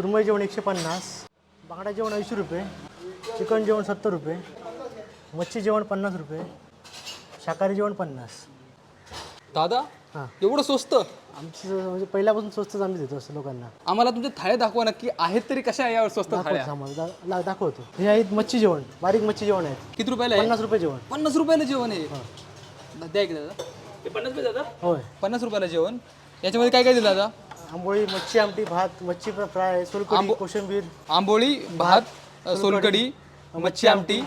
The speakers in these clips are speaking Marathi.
सुरमई जेवण एकशे पन्नास बांगडा जेवण ऐंशी रुपये चिकन जेवण सत्तर रुपये मच्छी जेवण पन्नास रुपये शाकाहारी जेवण पन्नास. दादा हां. एवढं स्वस्त? आमचं म्हणजे पहिल्यापासून स्वस्तच आम्ही देतो असं लोकांना. आम्हाला तुमच्या थाळ्या दाखवा नक्की आहेत तरी कशा आहे यावर स्वस्त थाळ्या? दाखवतो आम्हाला. दा- ला- दाखवतो. हे आहेत मच्छी जेवण बारीक मच्छी जेवण आहेत. किती रुपयाला आहे? पन्नास रुपये जेवण. पन्नास रुपयाला जेवण आहे? द्या की दादा. पन्नास रुपये दादा? होय. पन्नास रुपयाला जेवण. याच्यामध्ये काय काय दिलं दादा? आंबोळी मच्छी आमटी भात मच्छी फ्राय सोलकढी कोशिंबीर आंबोळी भात सोलकढी मच्छी आमटी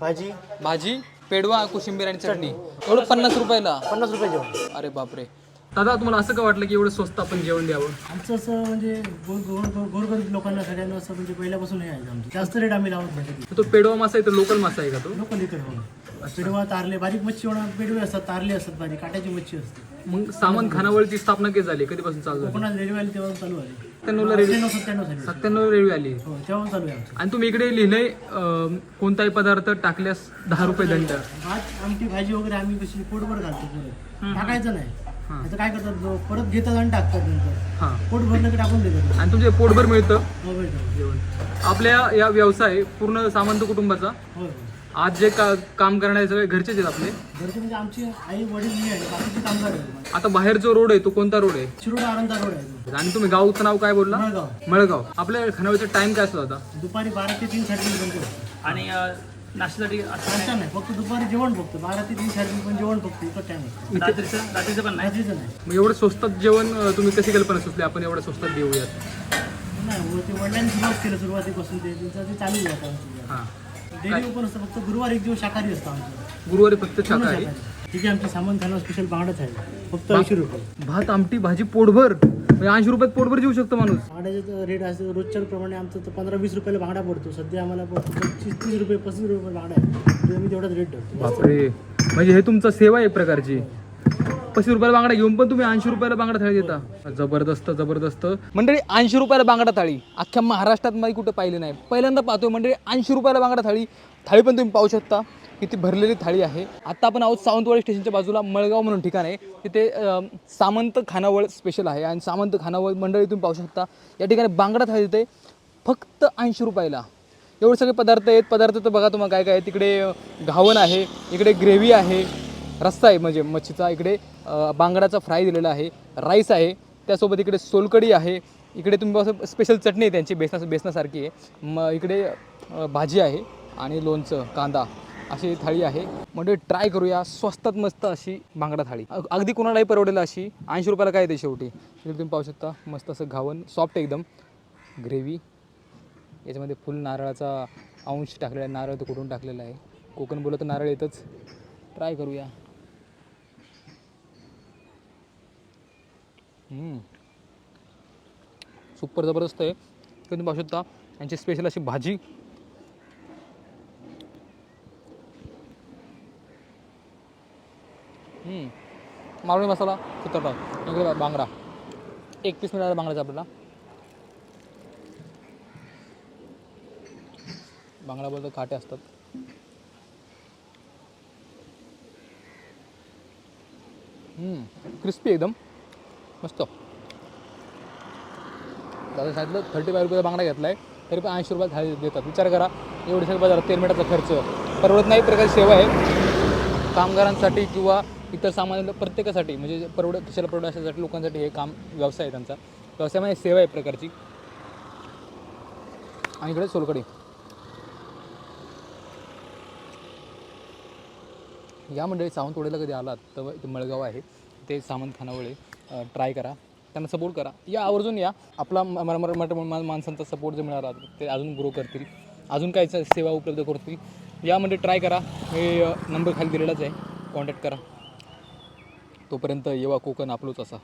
भाजी. भाजी पेडवा कोशिंबीर आणि चटणी. एवढं पन्नास रुपयाला? पन्नास रुपये जेवण. अरे बापरे. दादा तुम्हाला असं का वाटलं की एवढं स्वस्त आपण जेवण द्यावं? आमचं असं म्हणजे गोर गोर गोर- गोरगरीब लोकांना सगळ्यांना असं म्हणजे पहिल्यापासून हे आहे आमचं. जास्त रेट आम्ही लावत नाही तो पेडवा मासा आहे तो लोकल मासा आहे का तो? लोकल इकडे हो. पेडवा तारले बारीक मच्छी होणार पेडवे असतात तारले असतात बारीक काट्याची मच्छी असते. मग सामान खानावळची स्थापना कधी झाली? कधीपासून चालू झाली? कोकणात रेल्वे आली तेव्हा चालू सत्त्याण्णवला रेल्वे सत्त्याण्णव सत्त्याण्णव साली सत्त्याण्णव रेल्वे आली हो तेव्हा चालू आहे आमचं. आणि तुम्ही इकडे लिहिलंय अं, कोणताही पदार्थ टाकल्यास दहा रुपये दंड. भात आमटी भाजी वगैरे आम्ही कशी पोटभर घालतो टाकायचं नाही. आता काय करतात परत घेतात आणि टाकतात नंतर. हां. पोट भरलं की टाकून देतात. आणि तुमचे पोटभर मिळतं. जेवण. आपल्या या व्यवसाय पूर्ण सामंत कुटुंबाचा? आज जे का काम करणारे सगळे घरचेच आहेत आपले? घरचे म्हणजे आमची आई वडील मी आहे. बाकीचे कामगार आहे आता बाहेर जो रोड आहे तो कोणता रोड आहे? शिरोडा आनंदा रोड आहे. आणि तुम्ही गावचं नाव काय बोलला? मळगाव. मळगाव. आपल्या खानावळीचा टाइम काय असतो आता? दुपारी बारा ते तीन असतं. आणि नाश्त्यासाठी नाश्ता नाही. फक्त दुपारी जेवण फक्त बारा ते तीन साडेतीन पण जेवण फक्त एकच टाइम असतो रात्रीचं रात्रीचं पण नाही? रात्रीचं नाही. मग एवढं स्वस्तात जेवण अं, तुम्ही कशी कल्पना सुचली? आपण एवढं स्वस्तात देऊयात. नाही हो, ते वडिलांनी सुरुवात केलं सुरुवातीपासून. ते त्यांचं ते चालू आहे आता. आमचं हां. डेली ओपन असतं फक्त गुरुवार एक दिवस शाकाहारी असतं आमचं. गुरुवारी फक्त शाकाहारी. आहे आमची सामान खाणं स्पेशल बांगडच आहे. फक्त ऐंशी रुपये. भात आमटी भाजी पोटभर. म्हणजे ऐंशी रुपयात पोटभर जेऊ शकतो माणूस. बांगड्याचे रेट असं रोजच्या प्रमाणे आमचं तर पंधरा वीस रुपयाला बांगडा पडतो. सध्या आम्हाला पस्तीस तीस रुपये पस्तीस रुपये बांगडा आहे. आम्ही तेवढाच रेट ठेवतो. बापरे. म्हणजे हे तुमचा सेवा आहे एक प्रकारची. पस्तीस रुपयाला बांगडा घेऊन पण तुम्ही ऐंशी रुपयाला बांगडा थाळी देता. जबरदस्त जबरदस्त. मंडळी ऐंशी रुपयाला बांगडा थाळी. अख्ख्या महाराष्ट्रात मी कुठं पाहिली नाही. पहिल्यांदा पाहतोय मंडळी ऐंशी रुपयाला बांगडा थाळी. थाळी पण तुम्ही पाहू शकता. इथे भरलेली थाळी आहे. आता आपण आहोत सावंतवाडी स्टेशनच्या बाजूला मळगाव म्हणून ठिकाण आहे. तिथे सामंत खानावळ स्पेशल आहे. आणि सामंत खानावळ मंडळीतून पाहू शकता. या ठिकाणी बांगडा थाळी देते फक्त ऐंशी रुपयाला. एवढे सगळे पदार्थ आहेत. पदार्थ तर बघा तुम्हाला काय काय आहे तिकडे घावन घावण आहे. इकडे ग्रेव्ही आहे. रस्सा आहे म्हणजे मच्छीचा. इकडे बांगडाचा फ्राय दिलेला आहे. राईस आहे. त्यासोबत इकडे सोलकढी आहे. इकडे तुम्ही असं स्पेशल चटणी आहे त्यांची. बेसना बेसनासारखी आहे. मग इकडे भाजी आहे. आणि लोणचं कांदा. अशी थाळी आहे. म्हणजे ट्राय करूया. स्वस्तात मस्त अशी बांगडा थाळी. अग- अगदी कोणालाही परवडेल अशी ऐंशी रुपयाला काय येते शेवटी? तुम्ही पाहू शकता मस्त असं घावन सॉफ्ट एकदम. ग्रेव्ही याच्यामध्ये फुल नारळाचा अंश टाकलेला आहे. नारळ तो कुठून टाकलेला आहे? कोकण बोलत तर नारळ येतच. ट्राय करूया. सुपर जबरदस्त आहे. तुम्ही पाहू शकता यांची स्पेशल अशी भाजी. हम्म. मालवणी मसाला खतरनाक इकडे बांगडा. एक पीस मिळाला बांगड्याचा आपल्याला. बांगडा बोलतो काटे असतात क्रिस्पी एकदम. मस्त. दादा सांगितलं थर्टी फाय रुपयाचा बांगडा घेतला आहे तरी पण ऐंशी रुपयात थाळी देतात. विचार करा एवढे सगळे बाजारात तेल मिनिटाचा खर्च. परवडत नाही प्रकारची सेवा आहे. कामगारांसाठी किंवा इतर सामान्य प्रत्येकासाठी म्हणजे परवड कशाला परवड अशासाठी लोकांसाठी हे काम व्यवसाय आहे त्यांचा. व्यवसायामध्ये सेवा आहे एक प्रकारची. आणि इकडे सोलकडी या मंडळी सावंतवाडीला कधी आलात तर इथे मळगाव आहे. ते सामंत खानावळे ट्राय करा. त्यांना सपोर्ट करा. या आवर्जून या. आपला मा- माणसांचा सपोर्ट जे मिळाला ते अजून ग्रो करतील. अजून काही स- सेवा उपलब्ध करतील. यामध्ये ट्राय करा. हे नंबर खाली दिलेलाच आहे. कॉन्टॅक्ट करा. तोपर्यंत येवा कोकण आपलोच असा.